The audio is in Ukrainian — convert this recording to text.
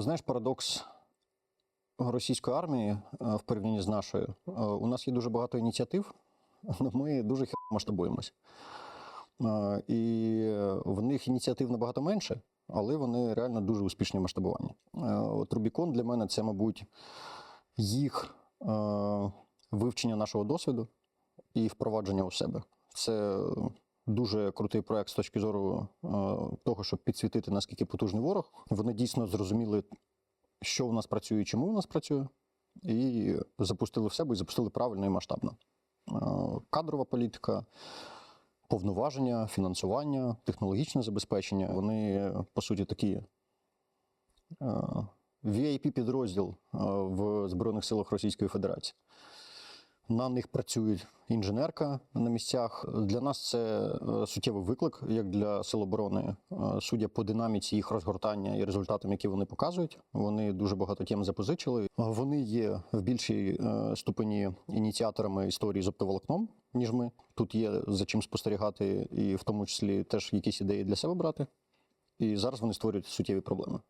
Знаєш, парадокс російської армії е, в порівнянні з нашою. Е, У нас є дуже багато ініціатив, але ми дуже хер масштабуємось. Е, І в них ініціатив набагато менше, але вони реально дуже успішні в масштабуванні. От Рубікон для мене це, мабуть, їх вивчення нашого досвіду і впровадження у себе. Це дуже крутий проект з точки зору е, того, щоб підсвітити наскільки потужний ворог. Вони дійсно зрозуміли, що у нас працює чому у нас працює, і запустили в себе і запустили правильно і масштабно. Е, Кадрова політика, повноваження, фінансування, технологічне забезпечення. Вони, по суті, такі е, в Збройних силах Російської Федерації. На них працюють інженерка на місцях. Для нас це е, суттєвий виклик, як для сил оборони, Е, судя по динаміці їх розгортання і результатам, які вони показують. Вони дуже багато тем запозичили. Е, Вони є в більшій ступені ініціаторами історії з оптоволокном, ніж ми. Тут є за чим спостерігати, і в тому числі теж якісь ідеї для себе брати. І зараз вони створюють суттєві проблеми.